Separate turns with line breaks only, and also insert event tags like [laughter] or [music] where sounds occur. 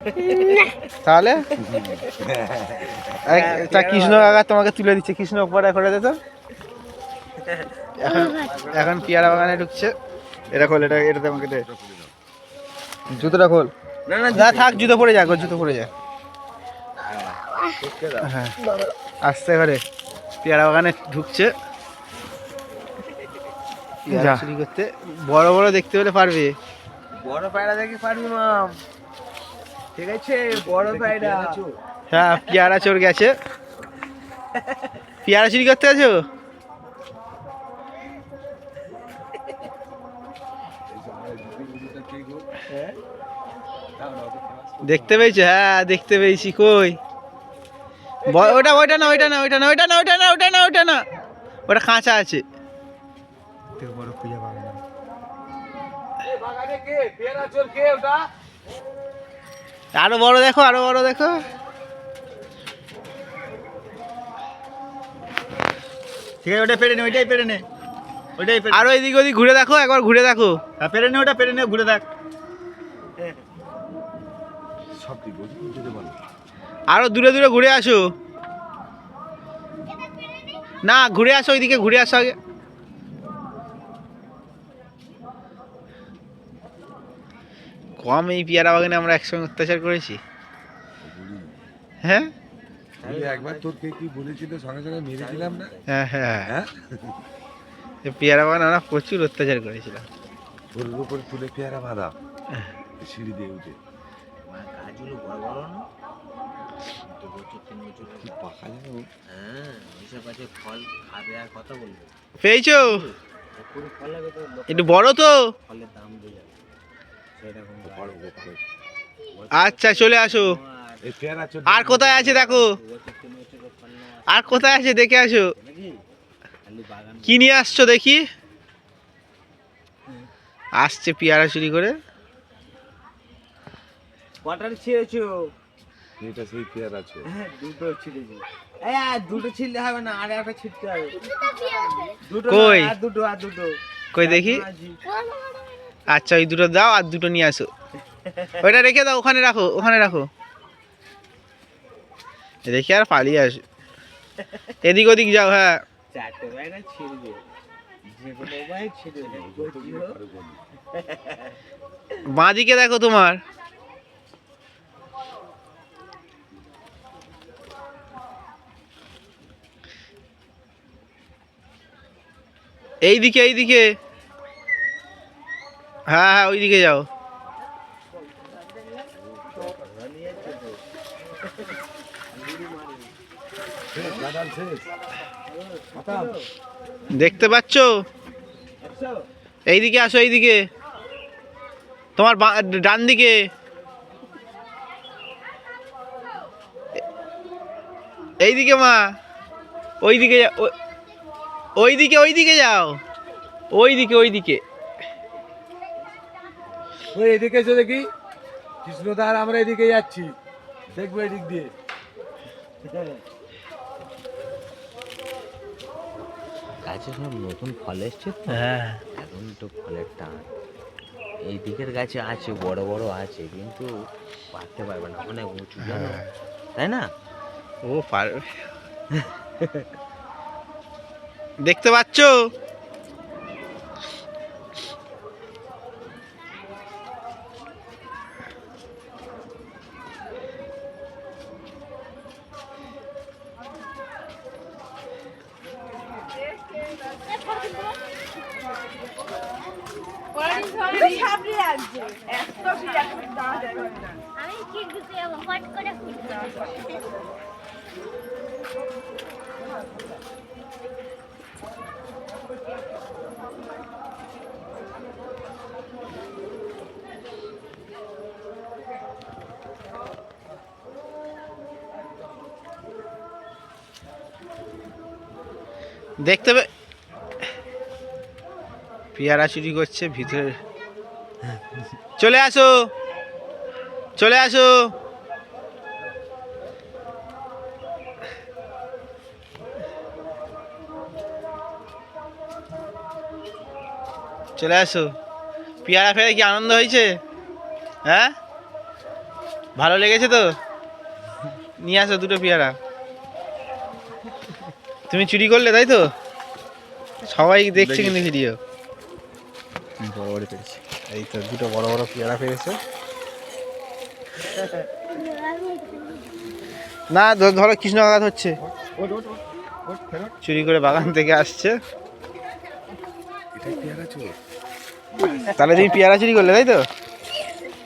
[laughs] তাহলে? একটা কৃষ্ণ কাকা তোমাকে তুলে দিচ্ছে। কৃষ্ণ পরে করে দে তো। এখন এখন পেয়ারা বাগানে ঢুকছে। এটা খোল এটা এটাতে আমাকে দে। জুতোটা খোল।
না না
না থাক জুতো পরে যাক ওর জুতো পরে যা। হ্যাঁ। আসতে করে পেয়ারা বাগানে ঢুকছে। চুরি করতে। বড় বড় দেখতে হলে পারবে।
বড় পায়রা দেখি পারবি মাম। ঠিক আছে বড় পায়রা
হ্যাঁ পেয়ারা চোর গেছে। পেয়ারা চুরি করতে আছো দেখতে পেয়েছ? হ্যাঁ দেখতে পেয়েছি কই? ওটা ওইটা না ওইটা না ওইটা না ওইটা না ওইটা না ওইটা না ওইটা না। ওটা কাঁচা আছে। বড় খুঁজে পাবে না। আরও বড় দেখো আরও বড় দেখো।
ঠিক আছে ওটা পেরে নে ওইটাই পেরে নে। ওইটাই পেরে
আরও এদিক ওদিক ঘুরে দেখো একবার ঘুরে দেখো।
হ্যাঁ পেরে নে ওটা পেরে নে ঘুরে দেখ।
সব
আরও দূরে দূরে ঘুরে আসো। না ঘুরে আসো ওইদিকে ঘুরে আসো আগে। কম এই পেয়ারা বাগানে আমরা একসঙ্গে অত্যাচার করেছি? হ্যাঁ?
একবার কি বলেছিল সঙ্গে সঙ্গে মেরেছিলাম না?
হ্যাঁ হ্যাঁ।
হ্যাঁ?
এই পেয়ারা বাগানে আমরা প্রচুর অত্যাচার করেছিলাম।
উপরে তুলে পেয়ারা বাঁধা সিঁড়ি দিয়ে উঠে।
গাছগুলো বড় বড় না? দু বছর তিন বছর
পাকা জানো?
হ্যাঁ ওইসব আছে ফল খাবে আর কথা বলবে।
পেয়েছ? একটু বড় তো।
ফলের দাম দিয়ে যাবে।
আচ্ছা চলে আসো।
আর
এই পেয়ারা চোর
আর কোথায় আছে দেখো? আর কোথায় আছে দেখে আসো। কি নিয়ে আসছো দেখি? আসছে পেয়ারা চুরি করে।
কটার ছিঁড়েছো?
এটা সেই পেয়ারা চোর
হ্যাঁ দুটো ছিঁড়েছি। এই আর দুটো ছিঁড়লে হবে না আর একটা ছিঁড়তে হবে। দুটো না, আর দুটো আর দুটো।
কই দেখি। আচ্ছা ওই দুটো দাও আর দুটো নিয়ে আসো। ওইটা রেখে দাও ওখানে রাখো ওখানে রাখো। রেখে আর পালিয়ে আসো এদিক ওদিক যাও হ্যাঁ।
চারটে বাইরে ছিঁড়বে। যে কোনো উপায়ে ছিঁড়বে। কচি হোক
বাঁ দিকে দেখো তোমার। এইদিকে এইদিকে। হ্যাঁ হ্যাঁ ওইদিকে যাও। দেখতে পাচ্ছ? এইদিকে আসো, এইদিকে। তোমার ডান দিকে। এইদিকে মা। ওইদিকে ওইদিকে ওইদিকে যাও। ওইদিকে ওইদিকে।
ওই এদিকে এসে দেখি কৃষ্ণদা আর আমরা এদিকে যাচ্ছি। দেখব এদিক দিয়ে।
গাছে সব নতুন ফল এসছে তো?
হ্যাঁ।
এখন তো ফলের টান। এই দিকের গাছে আছে বড় বড় আছে কিন্তু পারতে পারবে না। অনেক উঁচু জানো? তাই না?
ও পারবে। দেখতে পাচ্ছ
আমি কি গুছিয়ে যাব ফট করে খুলতে
দেখতে পেয়ারা চুরি করছে ভিতরে। চলে আসো। চলে আসো। চলে আসো। পেয়ারা ফেলে কি আনন্দ হয়েছে? হ্যাঁ? ভালো লেগেছে তো? নিয়ে আসো দুটো পেয়ারা। তুমি চুরি করলে তাই তো? সবাই দেখছে কিন্তু ভিডিও।
বড় বড় পেরেছি।
এই তো দুটো বড় বড় পেয়ারা পেয়েছে না ধরো কৃষ্ণ আঘাত হচ্ছে। চুরি করে বাগান থেকে আসছে। তাহলে তুমি পেয়ারা চুরি করলে তাই তো?